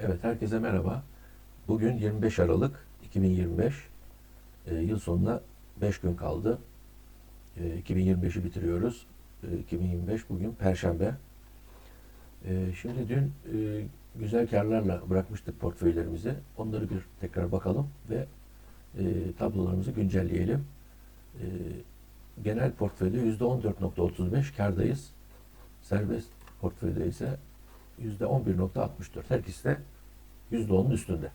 Evet, herkese merhaba. Bugün 25 Aralık 2025. Ee, yıl sonuna 5 gün kaldı. Ee, 2025'i bitiriyoruz. Ee, 2025 bugün Perşembe. Ee, şimdi dün e, güzel karlarla bırakmıştık portföylerimizi. Onları bir tekrar bakalım ve e, tablolarımızı güncelleyelim. Ee, genel portföyde %14.35 kardayız. Serbest portföyde ise %11.64. Her ikisi de %10'un üstünde.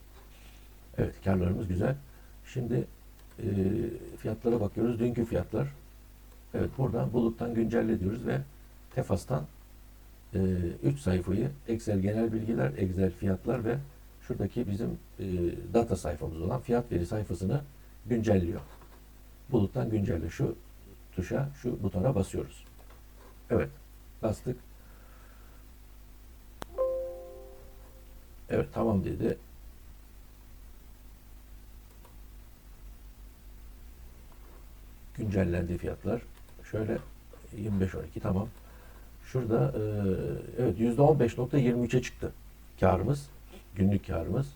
Evet karlarımız güzel. Şimdi e, fiyatlara bakıyoruz. Dünkü fiyatlar. Evet buradan buluttan güncelle diyoruz ve Tefas'tan 3 sayfayı Excel genel bilgiler, Excel fiyatlar ve şuradaki bizim e, data sayfamız olan fiyat veri sayfasını güncelliyor. Buluttan güncelle. Şu tuşa, şu butona basıyoruz. Evet. Bastık. Evet tamam dedi. Güncellendi fiyatlar. Şöyle 25-12 tamam. Şurada e, evet %15.23'e çıktı karımız. Günlük karımız.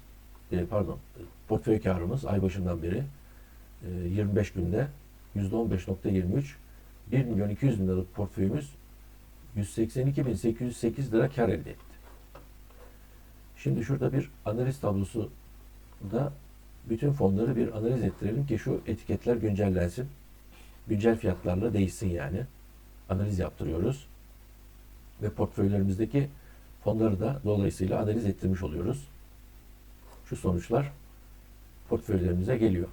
E, pardon portföy karımız ay başından beri e, 25 günde %15.23 1 milyon 200 bin liralık portföyümüz 182.808 lira kar elde etti. Şimdi şurada bir analiz tablosu da bütün fonları bir analiz ettirelim ki şu etiketler güncellensin. Güncel fiyatlarla değişsin yani. Analiz yaptırıyoruz. Ve portföylerimizdeki fonları da dolayısıyla analiz ettirmiş oluyoruz. Şu sonuçlar portföylerimize geliyor.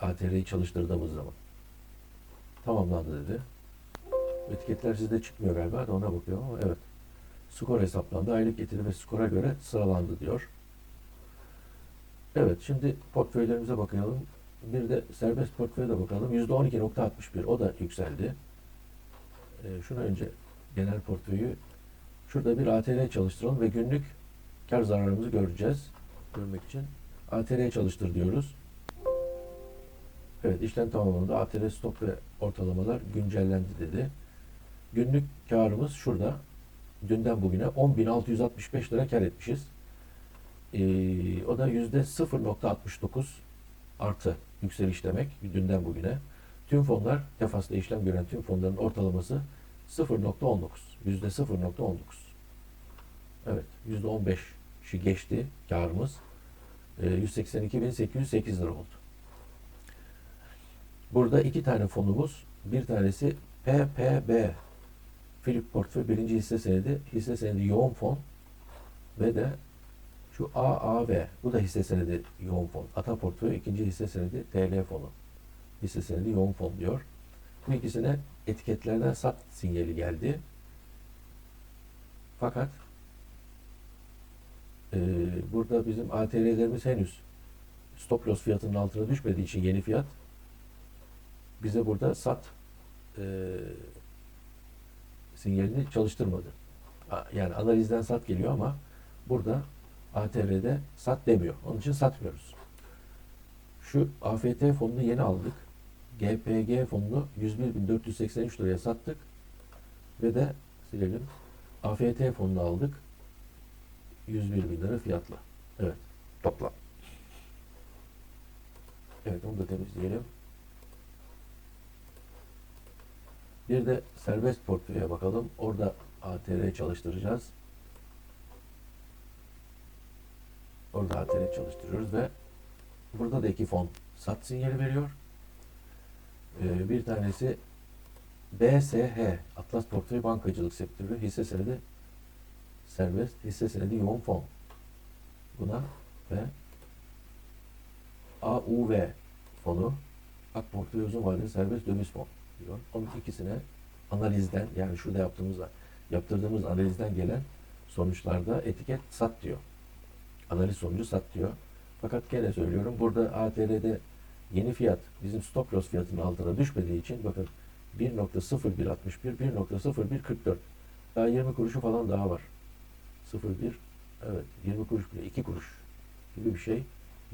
ATR'yi çalıştırdığımız zaman. Tamamlandı dedi. Etiketler sizde çıkmıyor galiba da ona bakıyorum ama evet. Skor hesaplandı. Aylık getiri ve skora göre sıralandı diyor. Evet şimdi portföylerimize bakalım. Bir de serbest portföye de bakalım. %12.61 o da yükseldi. Ee, şunu önce genel portföyü şurada bir ATR çalıştıralım ve günlük kar zararımızı göreceğiz. Görmek için ATR çalıştır diyoruz. Evet işlem tamamlandı. ATR stok ve ortalamalar güncellendi dedi. Günlük karımız şurada dünden bugüne 10.665 lira kar etmişiz. Ee, o da yüzde 0.69 artı yükseliş demek dünden bugüne. Tüm fonlar defasla işlem gören tüm fonların ortalaması 0.19. Yüzde 0.19. Evet. Yüzde 15'i geçti karımız. Ee, 182.808 lira oldu. Burada iki tane fonumuz. Bir tanesi PPB Philip Portföy birinci hisse senedi, hisse senedi yoğun fon ve de şu AAV, bu da hisse senedi yoğun fon. Ata Portföy ikinci hisse senedi TL fonu. Hisse senedi yoğun fon diyor. Bu ikisine etiketlerden sat sinyali geldi. Fakat e, burada bizim ATR'lerimiz henüz stop loss fiyatının altına düşmediği için yeni fiyat bize burada sat e, sinyalini çalıştırmadı. Yani analizden sat geliyor ama burada ATR'de sat demiyor. Onun için satmıyoruz. Şu AFT fonunu yeni aldık. GPG fonunu 101.483 liraya sattık. Ve de silelim. AFT fonunu aldık. 101 bin lira fiyatla. Evet. Toplam. Evet onu da temizleyelim. Bir de serbest portföye bakalım. Orada ATR çalıştıracağız. Orada ATR çalıştırıyoruz ve burada da iki fon sat sinyali veriyor. Ee, bir tanesi BSH Atlas Portföy Bankacılık Sektörü hisse senedi serbest hisse senedi yoğun fon. Buna ve AUV fonu Ak Portföy Uzun Vadeli Serbest Döviz Fon diyor. Onun ikisine analizden yani şurada yaptığımızda yaptırdığımız analizden gelen sonuçlarda etiket sat diyor. Analiz sonucu sat diyor. Fakat gene söylüyorum burada ATR'de yeni fiyat bizim stop loss fiyatının altına düşmediği için bakın 1.0161 1.0144 daha 20 kuruşu falan daha var. 01 evet 20 kuruş bile 2 kuruş gibi bir şey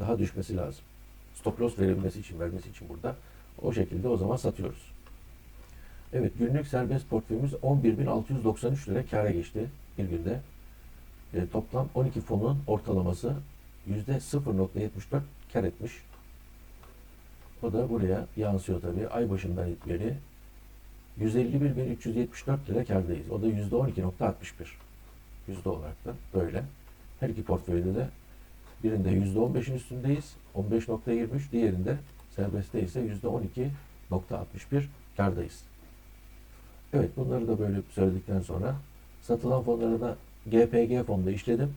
daha düşmesi lazım. Stop loss verilmesi için vermesi için burada o şekilde o zaman satıyoruz. Evet günlük serbest portföyümüz 11.693 lira kâra geçti bir günde. E, toplam 12 fonun ortalaması %0.74 kar etmiş. O da buraya yansıyor tabii. Ay başından beri 151.374 lira kardayız. O da %12.61. Yüzde olarak da böyle. Her iki portföyde de birinde %15'in üstündeyiz. 15.23. Diğerinde serbestte ise %12.61 kardayız. Evet bunları da böyle söyledikten sonra satılan fonları da GPG fonda işledim.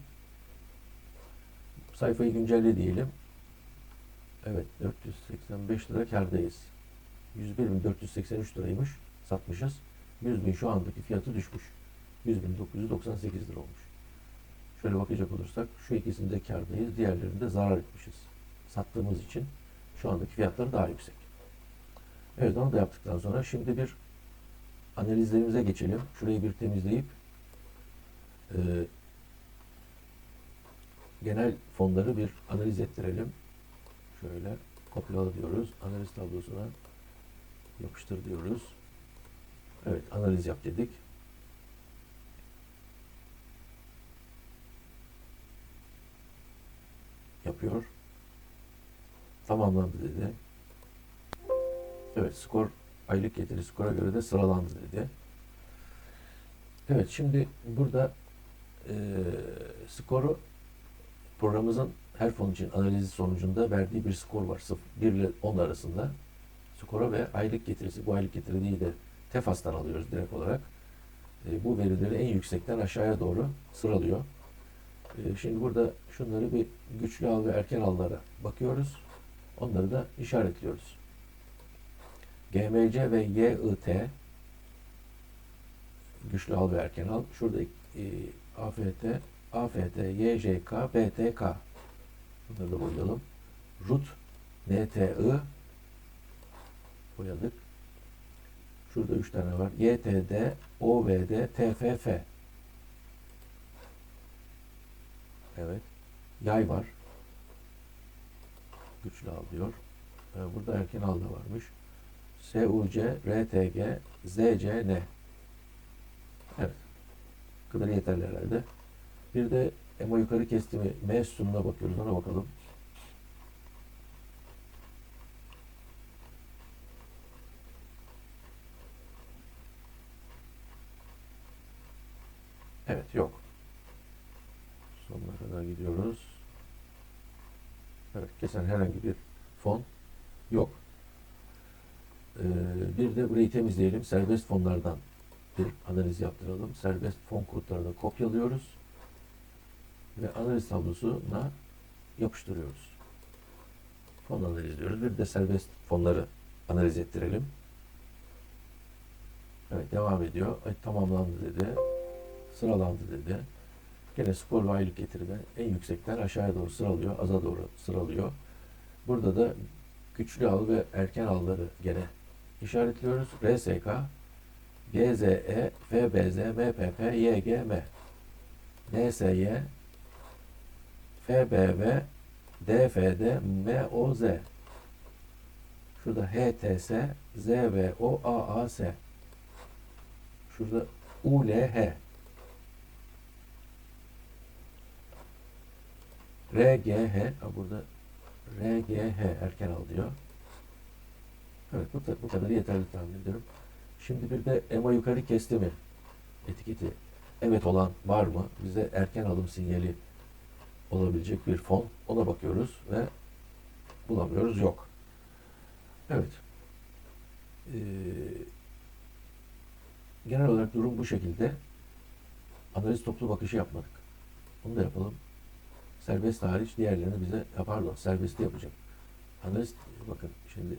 Sayfayı güncelle diyelim. Evet 485 lira kardayız. 101.483 liraymış satmışız. 100 bin şu andaki fiyatı düşmüş. 100.998 lira olmuş. Şöyle bakacak olursak şu ikisinde kardayız. Diğerlerinde zarar etmişiz. Sattığımız için şu andaki fiyatları daha yüksek. Evet onu da yaptıktan sonra şimdi bir analizlerimize geçelim. Şurayı bir temizleyip e, genel fonları bir analiz ettirelim. Şöyle kopyala diyoruz. Analiz tablosuna yapıştır diyoruz. Evet analiz yap dedik. Yapıyor. Tamamlandı dedi. Evet skor aylık getiri skora göre de sıralandı dedi. Evet şimdi burada e, skoru programımızın her fon için analizi sonucunda verdiği bir skor var. 0, 1 ile 10 arasında. Skora ve aylık getirisi. Bu aylık getiri değil de TEFAS'tan alıyoruz direkt olarak. E, bu verileri en yüksekten aşağıya doğru sıralıyor. E, şimdi burada şunları bir güçlü al ve erken allara bakıyoruz. Onları da işaretliyoruz. GMC ve YIT güçlü al ve erken al. Şurada e, AFT, AFT, YJK, BTK bunları da boyayalım. RUT, NTI boyadık. Şurada üç tane var. YTD, OVD, TFF. Evet. Yay var. Güçlü al diyor. Ee, Burada erken al da varmış. SUC, RTG, ZCN. Evet. Kadar yeterli herhalde. Bir de EMA yukarı kestimi M sütununa bakıyoruz. Ona bakalım. Evet yok. Sonuna kadar gidiyoruz. Evet kesen herhangi bir fon yok. Ee, bir de burayı temizleyelim. Serbest fonlardan bir analiz yaptıralım. Serbest fon kodlarını kopyalıyoruz. Ve analiz tablosuna yapıştırıyoruz. Fon analiz diyoruz. Bir de serbest fonları analiz ettirelim. Evet devam ediyor. Ay, tamamlandı dedi. Sıralandı dedi. Gene skor ve aylık getiride en yüksekten aşağıya doğru sıralıyor. Aza doğru sıralıyor. Burada da güçlü al ve erken alları gene işaretliyoruz. RSK, GZE, FBZ, MPP, YGM, NSY, FBV, DFD, MOZ. Şurada HTS, ZVO, AAS. Şurada ULH. RGH, burada RGH erken al diyor. Evet bu, bu kadar yeterli tahmin ediyorum. Şimdi bir de EMA yukarı kesti mi etiketi evet olan var mı? Bize erken alım sinyali olabilecek bir fon. Ona bakıyoruz ve bulamıyoruz. Yok. Evet. Ee, genel olarak durum bu şekilde. Analiz toplu bakışı yapmadık. Bunu da yapalım. Serbest hariç diğerlerini bize ya pardon serbesti yapacak. Analiz bakın şimdi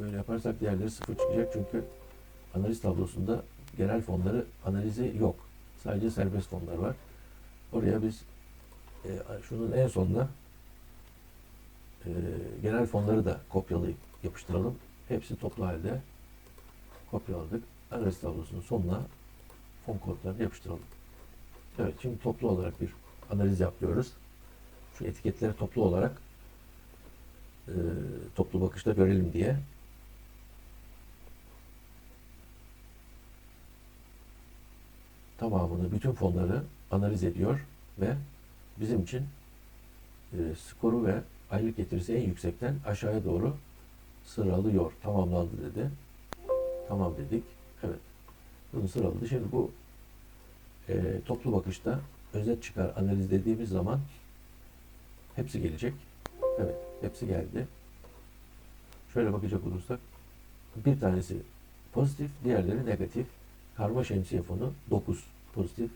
böyle yaparsak diğerleri sıfır çıkacak çünkü analiz tablosunda genel fonları analizi yok. Sadece serbest fonlar var. Oraya biz e, şunun en sonuna e, genel fonları da kopyalayıp yapıştıralım. Hepsi toplu halde kopyaladık. Analiz tablosunun sonuna fon kodlarını yapıştıralım. Evet şimdi toplu olarak bir analiz yapıyoruz. Şu etiketleri toplu olarak e, toplu bakışta görelim diye tamamını, bütün fonları analiz ediyor ve bizim için e, skoru ve aylık getirisi en yüksekten aşağıya doğru sıralıyor. Tamamlandı dedi. Tamam dedik. Evet. Bunu sıraladı. Şimdi bu e, toplu bakışta özet çıkar analiz dediğimiz zaman hepsi gelecek. Evet. Hepsi geldi. Şöyle bakacak olursak bir tanesi pozitif, diğerleri negatif. Karma şemsiye fonu 9 pozitif.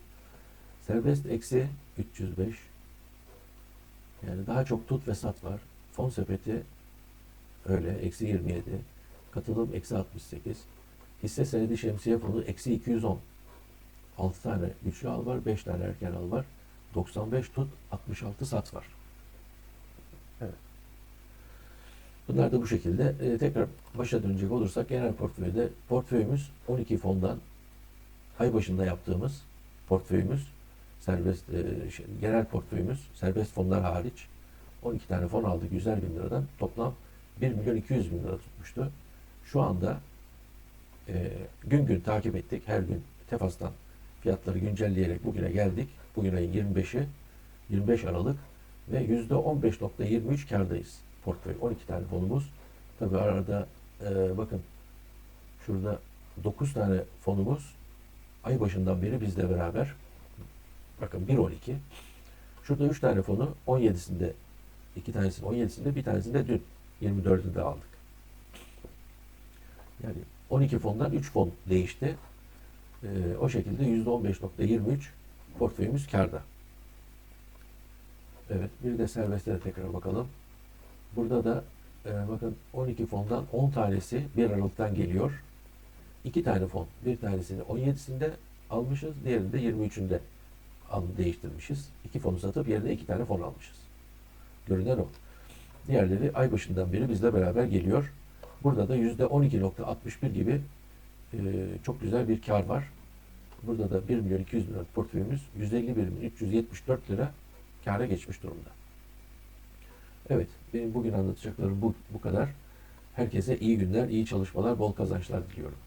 Serbest eksi 305. Yani daha çok tut ve sat var. Fon sepeti öyle eksi 27. Katılım eksi 68. Hisse senedi şemsiye fonu eksi 210. 6 tane güçlü al var, 5 tane erken al var. 95 tut, 66 sat var. Bunlar da bu şekilde. Ee, tekrar başa dönecek olursak genel portföyde portföyümüz 12 fondan ay başında yaptığımız portföyümüz serbest e, şey, genel portföyümüz serbest fonlar hariç 12 tane fon aldık 100'er bin liradan toplam 1 milyon 200 bin lira tutmuştu. Şu anda e, gün gün takip ettik. Her gün Tefas'tan fiyatları güncelleyerek bugüne geldik. Bugün ayın 25'i 25 Aralık ve %15.23 kardayız portföy. 12 tane fonumuz. Tabi arada e, bakın şurada 9 tane fonumuz ay başından beri bizle beraber. Bakın 1.12. Şurada 3 tane fonu 17'sinde 2 tanesini 17'sinde bir tanesini de dün 24'ünde aldık. Yani 12 fondan 3 fon değişti. Ee, o şekilde %15.23 portföyümüz karda. Evet, bir de serbestlere tekrar bakalım. Burada da e, bakın 12 fondan 10 tanesi 1 Aralık'tan geliyor. 2 tane fon. Bir tanesini 17'sinde almışız, diğerini de 23'ünde al, değiştirmişiz. İki fonu satıp yerine iki tane fon almışız. Görünen o. Diğerleri ay başından beri bizle beraber geliyor. Burada da %12.61 gibi e, çok güzel bir kar var. Burada da 1 milyon 200 bin lira portföyümüz 151 bin 374 lira kâra geçmiş durumda. Evet, benim bugün anlatacaklarım bu, bu kadar. Herkese iyi günler, iyi çalışmalar, bol kazançlar diliyorum.